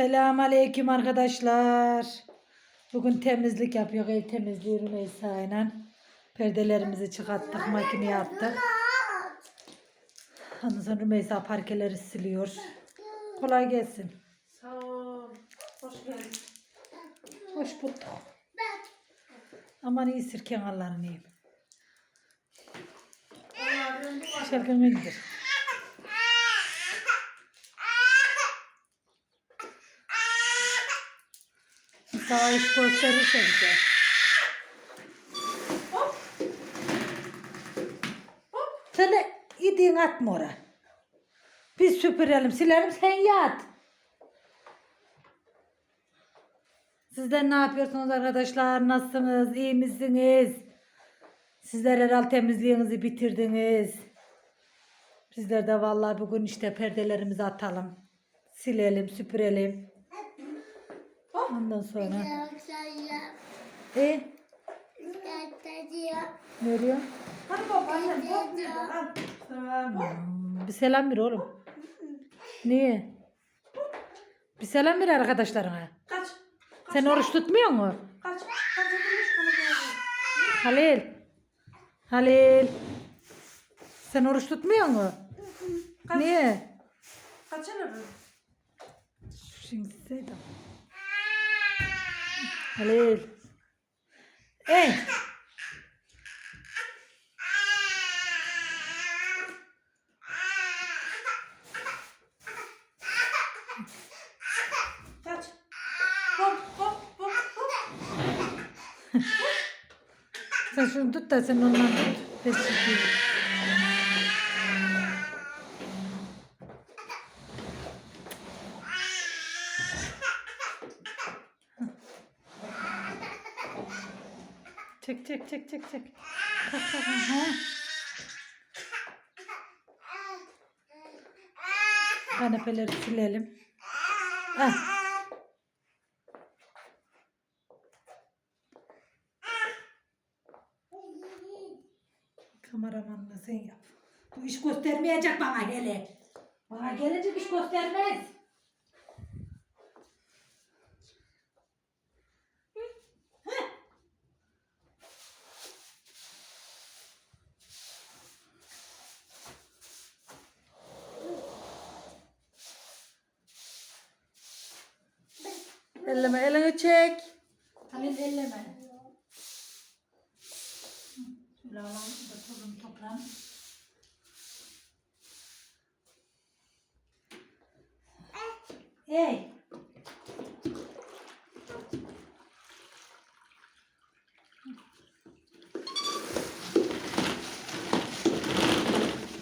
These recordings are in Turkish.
Selamun Aleyküm arkadaşlar. Bugün temizlik yapıyor. Ev temizliği Rümeysa ile. Perdelerimizi çıkarttık. Makineye attık. Ondan sonra Rümeysa parkeleri siliyor. Kolay gelsin. Sağ ol. Hoş geldin. Hoş bulduk. Aman iyi sirken Allah'ın iyiyim. İndir. Sana iş gösterirse bize. Sen de idiğin atma oraya. Biz süpürelim, silelim, sen yat. Sizler ne yapıyorsunuz arkadaşlar? Nasılsınız? İyi misiniz? Sizler herhalde temizliğinizi bitirdiniz. Bizler de vallahi bugün işte perdelerimizi atalım. Silelim, süpürelim. Ondan sonra. E ne oluyor? Hadi baba annem bir. Tamam. Selam ver oğlum. Niye? Bir selam ver arkadaşlarına. Kaç. Sen oruç tutmuyor mu? Kaç. Kaç. Kaç. Kaç. Halil. Halil. Sen oruç tutmuyor mu? Niye? Kaç bir. Şimdi söyle. Halil. Ey. Kaç. Hop hop hop hop. Sen şunu tut da sen ondan tut. Ben çekeyim. Çek çek. Kalk. Kanepeleri silelim. Ah. Kameramanla sen yap. Bu iş göstermeyecek bana hele. Bana gelecek iş göstermez. Elleme, elini çek. Halil elleme. Şöyle alalım da tozunu toplayalım. Ey.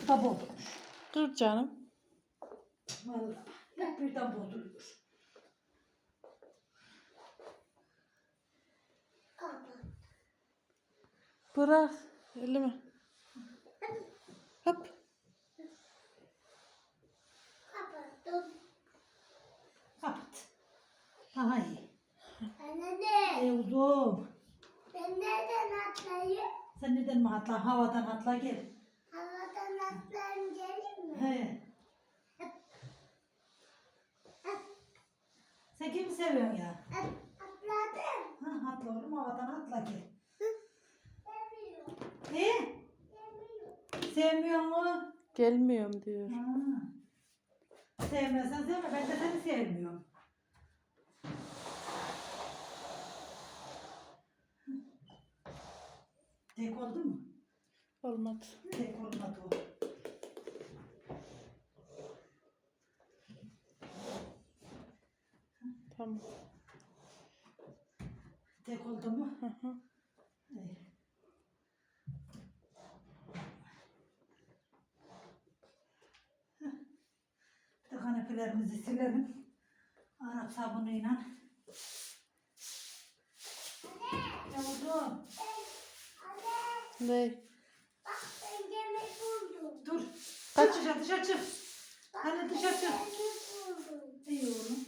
Da bozdurmuş. Dur canım. Vallahi. Hep birden bozduruyor. Bırak. Elime. Hop. Kapat. Ay. Anne Ey uzun. ben nereden atlayayım? Sen neden mi atla? Havadan atla gel. Havadan atlayayım gelin mi? He. Sen kimi seviyorsun ya? At, atladım. Ha, atla oğlum havadan atla gel. Ne? Sevmiyor mu? Gelmiyorum diyor. Ha. Sevmezsen sevme. Ben de seni sevmiyorum. Tek oldu mu? Olmadı. Tek olmadı o. Tamam. Tek oldu mu? Hı hı. İyi. Heh. Kanepelerimizi silelim. Arap sabunuyla. Yavrum. Anne Ne? bak ben gemi buldum. Dur. Kaç? Çık dışarı dışarı çık. Bak, Hadi dışarı çık. İyi oğlum.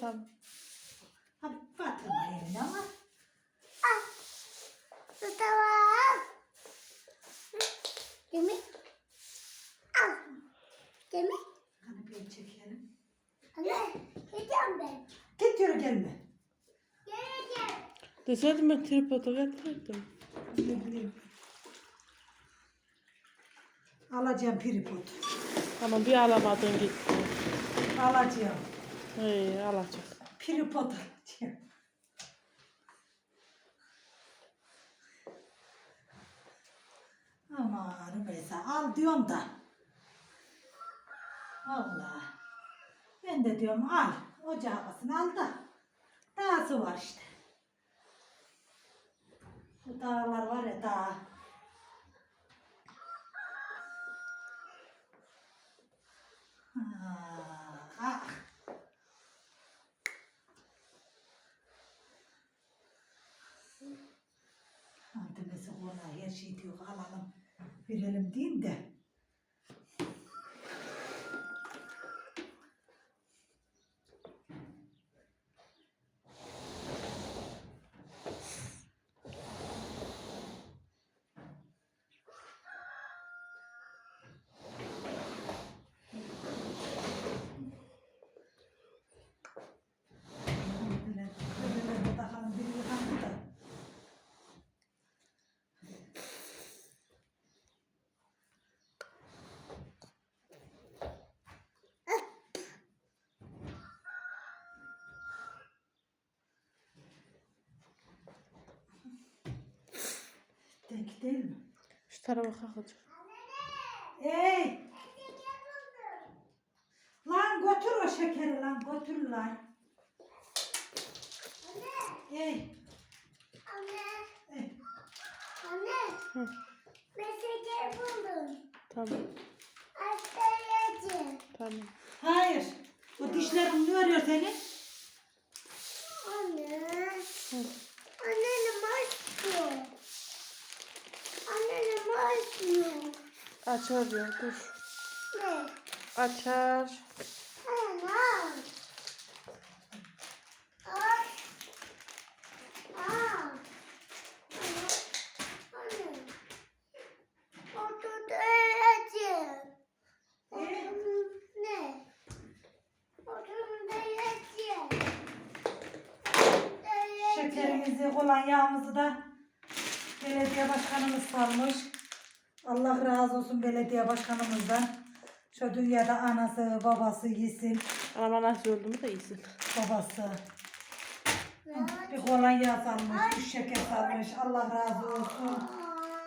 Tamam. Hadi batırma elini ama. Ah. Tamam. Gemi. Ah. Gemi. Kanepeyi çekelim. Anne. Bir de Geleceğim ben. Git yürü gelme. Geleceğim. Deseydim ben tripodu getirdim. Ne bileyim. Alacağım piripot. Ama bir alamadın gitti. Alacağım. Hey alacak. Piripot alacağım. Aman Rümeysa al diyorum da. Allah. Ben de diyorum al. Ocağı al da. Dağısı var işte. Bu dağlar var ya dağ. Ah. Antepesi ona her şey diyor alalım verelim deyin de. Böyle, böyle bir bakalım bir yıkandı da. Denk değil mi? Şu tarafa kalkacak. Ey! Lan götür o şekeri lan götür lan. Ey! Anne. ey. Anne. Hı. Ben şeker buldum. Tamam. Hasta yiyeceğim. Tamam. Hayır. O dişlerin ne arıyor senin? Anne. Hı. Annenin başlıyor. Annenin başlıyor. Açar ya dur. Açar. Şekerimizi olan yağımızı da belediye başkanımız salmış. Allah razı olsun belediye başkanımızdan. Şu dünyada anası babası yesin. Ama nasıl oldu mu da iyisin. Babası. Bir kolonya salmış, bir şeker salmış. Allah razı olsun.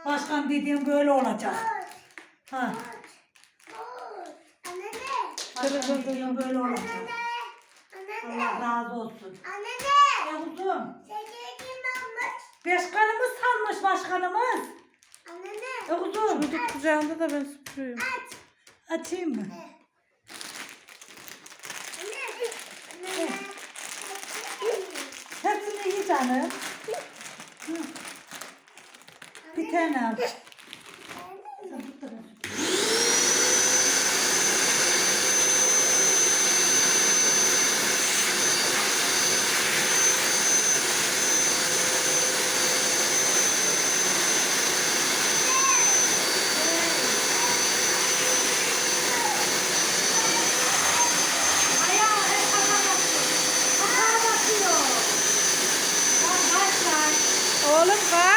Başkan dediğim böyle olacak. Ha. Anne ne? Başkan dediğim böyle olacak. Allah razı olsun. Anne ne? Ya kuzum. Almış? Başkanımız salmış başkanımız. Kuzum. Çocuk kucağında da ben süpürüyorum. Açayım mı? Anne. Anne. Hepsini iyi canım. Bir tane al. Sen tut da ben. Ayağı hep ayağa basıyor. Ayağa basıyor. Bak bak bak. Oğlum kaç. arkadaşlar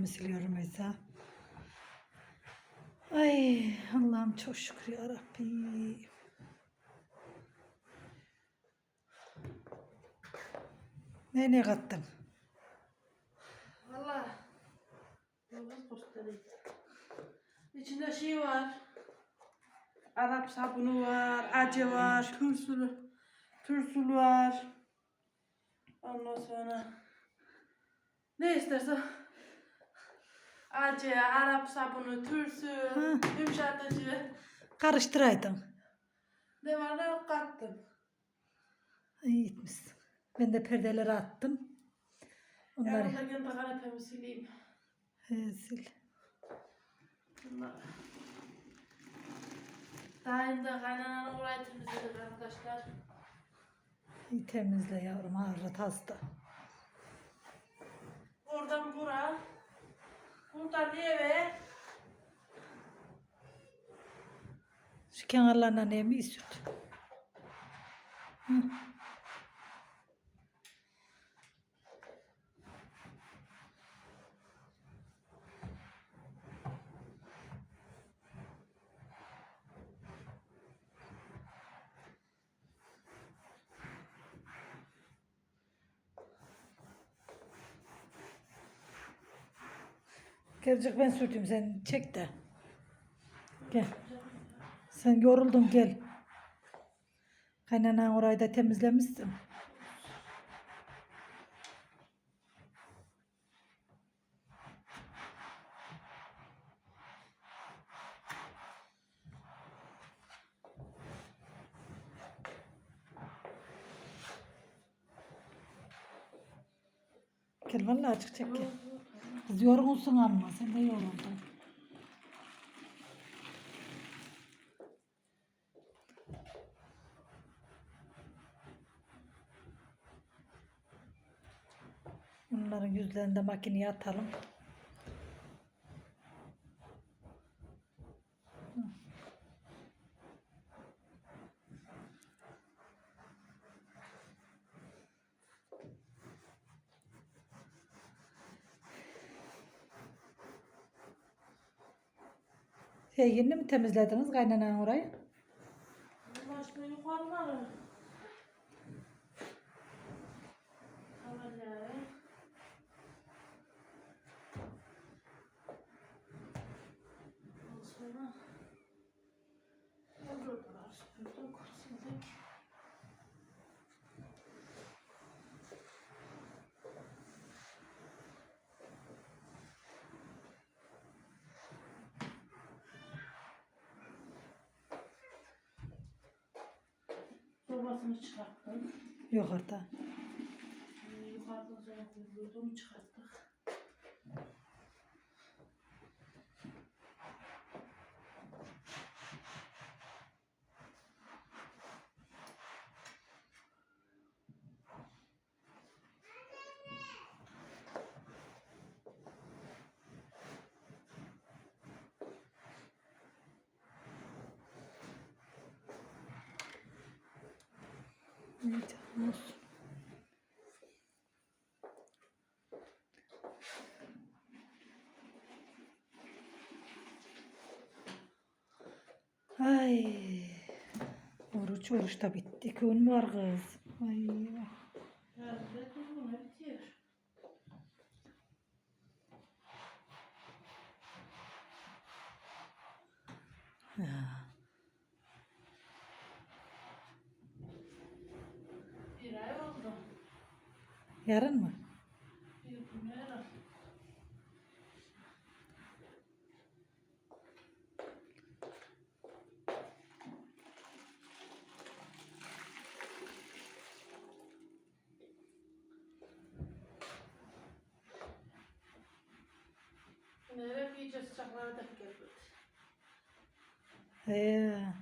kanepemi siliyorum mesela. Ay Allah'ım çok şükür ya Rabbi. Ne ne kattın? Valla. İçinde şey var. Arap sabunu var, acı var, turşulu, turşulu var. Ondan sonra ne istersen acı, Arap sabunu, turşu, Hı. yumuşatıcı. Karıştıraydın. Ne yok kattım. İyi gitmişsin. Ben de perdeleri attım. Onları Yarın da kendi kanepemi sileyim. he, sil. Bunlar. Daha önce kaynananın orayı temizledik arkadaşlar. İyi temizle yavrum ağrı hasta. Oradan bura. Buradan eve. Şu kenarlarına nemi süt. Hı. Gelecek ben sürteyim sen çek de. Gel. Sen yoruldun gel. Kaynanan orayı da temizlemişsin. Gel vallahi açık çek gel. Kız yorgunsun ama sen de yoruldun. Bunların yüzlerini de makineye atalım. Yeni mi temizlediniz kaynanan orayı? Yukarıları. Tamam yani. Ondan sonra Buralar süpürdük, sildik. Sobasını çıkarttım. Yukarıda. Ee, Yukarıdan sonra kurulduğunu çıkarttık. Olsun. Ay. Oruç oruç da bitti. Gün var kız. Ay. Yarın da durgun bitiyor. Ya. Bir ay oldu. Yarın mı? Eve iyice sıcaklara denk geldi. He.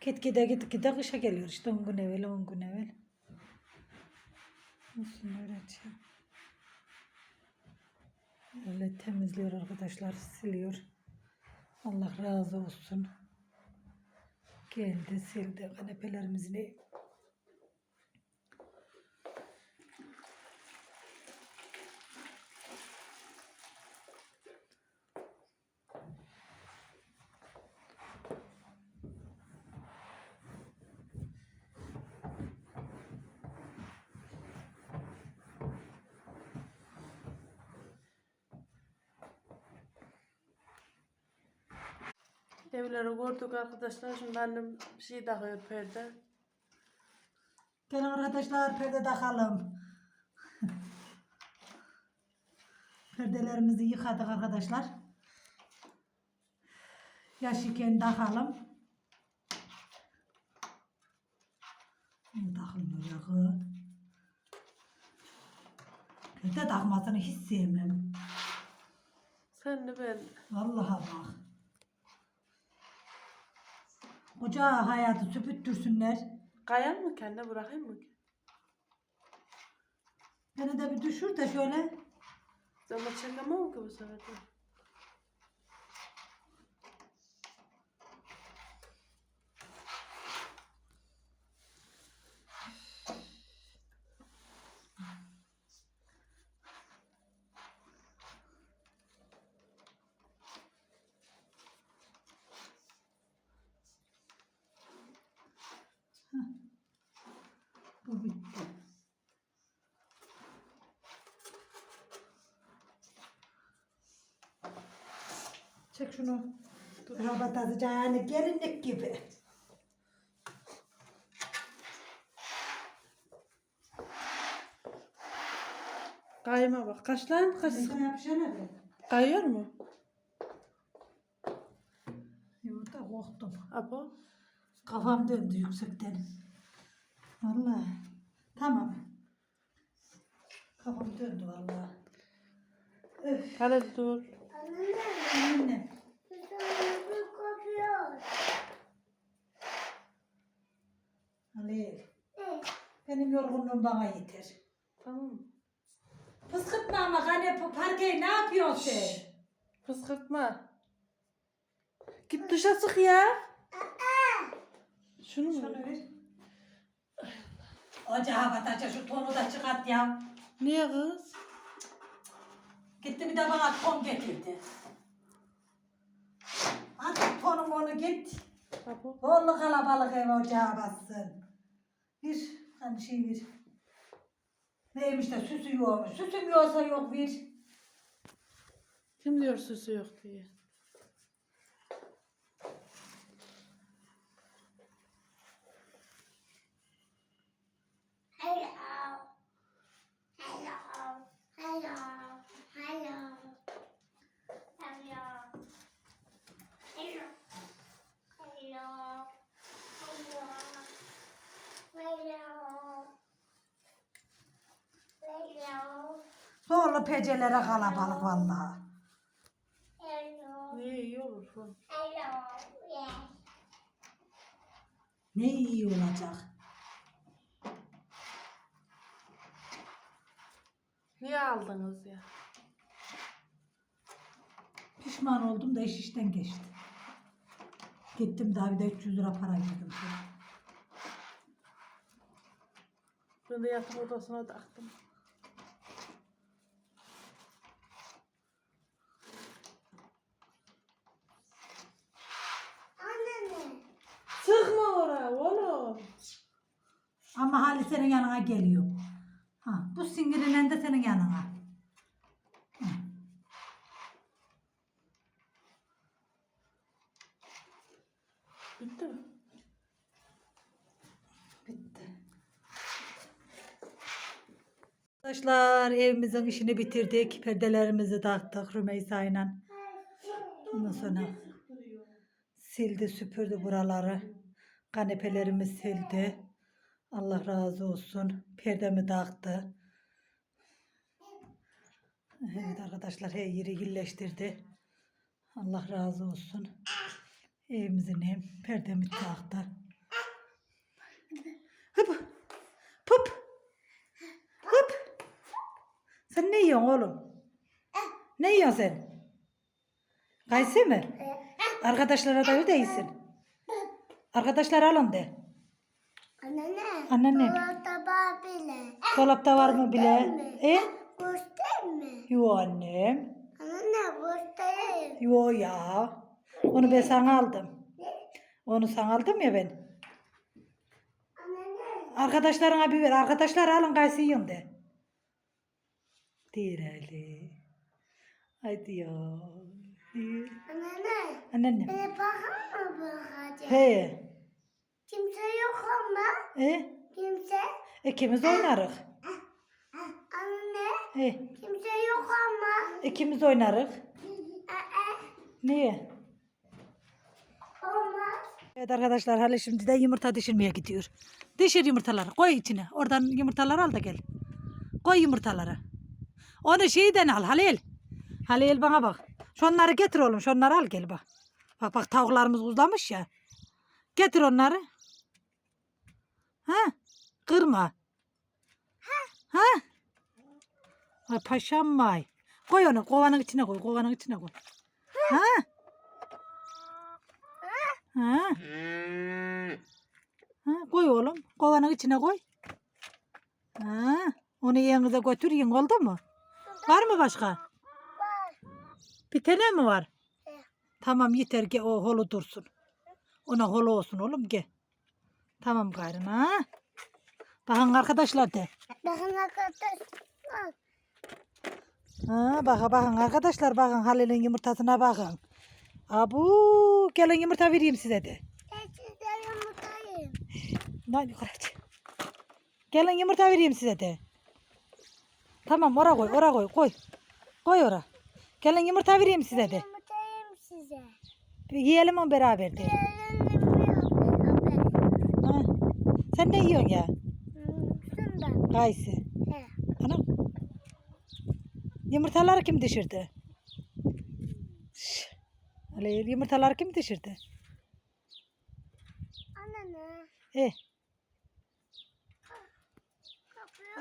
Git gide git gide kışa geliyor işte 10 gün evvel 10 gün evvel. Olsun öğretiyor. Öyle temizliyor arkadaşlar siliyor. Allah razı olsun. Geldi sildi kanepelerimizi. Evleri gördük arkadaşlar. Şimdi annem bir şey takıyor perde. Gelin arkadaşlar perde takalım. Perdelerimizi yıkadık arkadaşlar. Yaş iken takalım. Takılmıyor ya kız? Perde takmasını hiç sevmem. Sen de ben. Vallahi bak. Koca hayatı süpüttürsünler. Kayan mı kendine bırakayım mı? Beni de bir düşür de şöyle. Ama çekemem ki bu sefer. de. Bu bitti. Çek şunu. Rabat azıcık yani gelinlik gibi. Kayma bak. Kaç lan? Kaç? Sen yapışana be. Kayıyor mu? Yurda korktum. Abo. Kafam döndü yüksekten. Vallahi. Tamam. Kafam döndü vallahi. Öf. Hadi dur. Anne. Annem. Kızım kopuyor. Ali. Ne? Benim yorgunluğum bana yeter. Tamam. Fıskırtma ama hani parkeyi ne yapıyorsun sen? Fıskırtma. Git duşa sık ya. Şunu mu? Şunu ver. Ocağa batacak şu tonu da çıkart ya. Niye kız? Gitti bir de bana ton getirdi. At tonum onu git. Bolu kalabalık ev ocağa bassın. Bir hani şey bir. Neymiş de süsü yokmuş. Süsüm yoksa yok bir. Kim diyor süsü yok diye. Hello. Hello. Hello. Hello. Hello. Hello. Hello. Hello. Zorlu pecelere kalabalık vallahi. Niye iyi olur. Ne iyi olacak. Niye aldınız ya? Pişman oldum da iş işten geçti. Gittim daha bir de 300 lira para verdim. Ben de yatak odasına taktım. Anne. Sıkma oraya oğlum. Ama hali senin yanına geliyor. Ha, bu singirinden de senin yanına. Bitti mi? Bitti. Arkadaşlar evimizin işini bitirdik. Perdelerimizi taktık Rümeysa ile. Ondan sonra sildi süpürdü buraları. Kanepelerimi sildi. Allah razı olsun. Perdemi taktı. Evet arkadaşlar her yeri iyileştirdi. Allah razı olsun. Evimizin hem perdemi taktı. Hıp. Pıp. Hıp. Sen ne yiyorsun oğlum? Ne yiyorsun sen? Kayısı mı? Arkadaşlara da öyle iyisin. Arkadaşlar alın de. Anne. Anneanne. Tabağı bile. Dolapta var mı bile? E? Göster mi? Yo annem. Anne göstereyim. Yo ya. Onu ben sana aldım. Onu sana aldım ya ben. Arkadaşlarına bir ver. Arkadaşlar alın kayısı yiyin de. Değil Ali. Hadi ya. İyi. Anne. Anneannem. Bana bakar mı bakacak? He. Kimse yok ama. E? Kimse. İkimiz oynarız. Anne. E. Kimse yok ama. İkimiz oynarız. Aa, Niye? olmaz. Evet arkadaşlar Halil şimdi de yumurta dişirmeye gidiyor. Dişir yumurtaları koy içine. Oradan yumurtaları al da gel. Koy yumurtaları. Onu şeyden al Halil. Halil bana bak. Şunları getir oğlum. Şunları al gel bak. Bak bak tavuklarımız uzlamış ya. Getir onları. Ha? Kırma. Ha? Ay paşam vay. Koy onu kovanın içine koy. Kovanın içine koy. Ha? Ha? Ha, koy oğlum. Kovanın içine koy. Ha, onu yanınıza götür yiyin oldu mu? Var mı başka? Var. Bir tane mi var? Tamam yeter ki o holu dursun. Ona holu olsun oğlum gel. Tamam gayrı ha. Bakın arkadaşlar de. Bakın arkadaşlar. Ha, bakın bakın arkadaşlar bakın Halil'in yumurtasına bakın. Abu gelin yumurta vereyim size de. Ben size yumurtayım. Lan yukarı çık. Gelin yumurta vereyim size de. Tamam ora koy, ora koy, koy. Koy ora. Gelin yumurta vereyim size de. Yumurtayım size. Bir yiyelim onu beraber de. Ha. Sen ne yiyorsun ya? Şundan. Kayısı. He. Anam. Yumurtaları kim düşürdü? Halil yumurtaları kim düşürdü? Anne. Eh.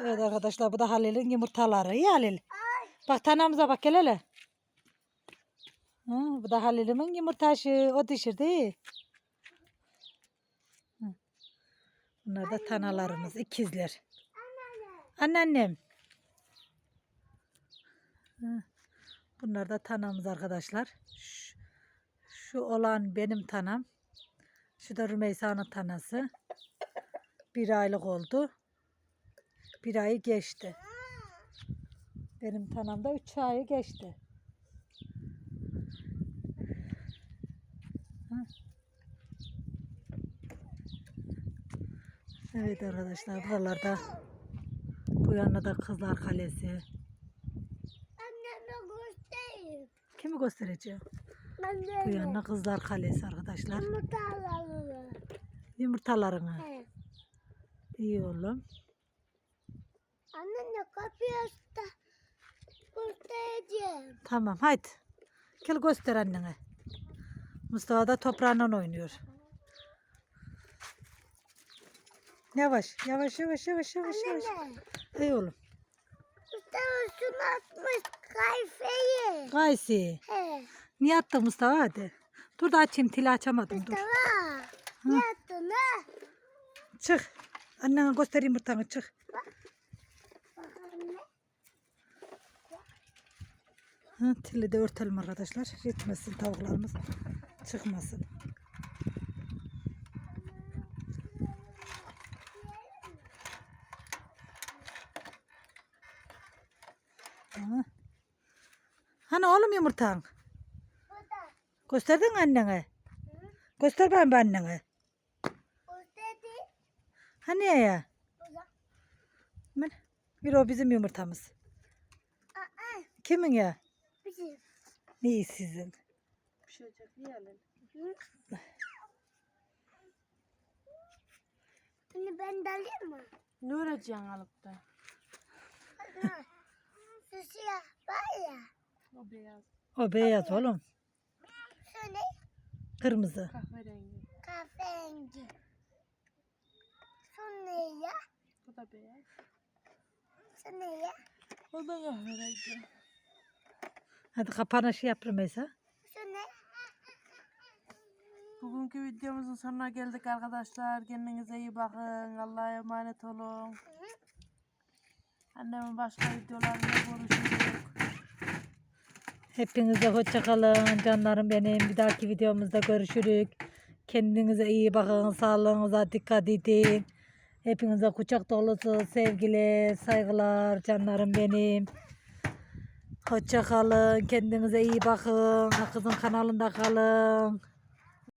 Evet arkadaşlar bu da Halil'in yumurtaları. İyi Halil. Bak tanemize bak gel hele. Ha, bu da Halil'imin yumurtaşı. O düşürdü. iyi. Hı. Bunlar da tanalarımız. ikizler. Anneannem. Hı. Bunlar da tanamız arkadaşlar. Şu, şu olan benim tanam. Şu da Rümeysa'nın tanası. Bir aylık oldu. Bir ayı geçti. Benim tanamda üç ayı geçti. Ha. Evet arkadaşlar buralarda bu yanında da Kızlar Kalesi. Anneme göstereyim. Kimi göstereceğim? De Bu yanında Kızlar Kalesi arkadaşlar. yumurta alalım. Yumurtalarını. He. İyi oğlum. Anne ne kapıyı da göstereceğim. Tamam haydi. Gel göster annene. Mustafa da toprağından oynuyor. Yavaş, yavaş, yavaş, yavaş, yavaş, yavaş. İyi oğlum. Mustafa şunu atmış kayfeyi. Gaysi. He. Niye attın Mustafa hadi. Dur da açayım tili açamadım dur. Mustafa. Ne yaptın ha? Çık. Annene göstereyim yumurtanı çık. Bakalım. Ha, tili de örtelim arkadaşlar. Gitmesin tavuklarımız. Çıkmasın. Ha. Hani oğlum yumurtan? Burada. Gösterdin mi annene? Göster ben bir annene. Hani ya? Burada. Ben, bir o bizim yumurtamız. Aa, Kimin ya? bizim. İyi sizin. Bunu ben de alayım mı? Ne öğreteceksin alıp da? Şu siyah var ya. O beyaz. O beyaz oğlum. Ne? Kırmızı. Kahverengi. Kahverengi. Ne ya? Bu da beyaz. Ne ya? O da kahverengi. Hadi kapanışı yap Rümeysa. Ne? Bugünkü videomuzun sonuna geldik arkadaşlar. Kendinize iyi bakın. Allah'a emanet olun. Annemin başka videolarında görüşürüz. Hepinize hoşça kalın canlarım benim. Bir dahaki videomuzda görüşürük. Kendinize iyi bakın. Sağlığınıza dikkat edin. Hepinize kucak dolusu sevgiler, saygılar canlarım benim. Hoşça kalın. Kendinize iyi bakın. Kızın kanalında kalın.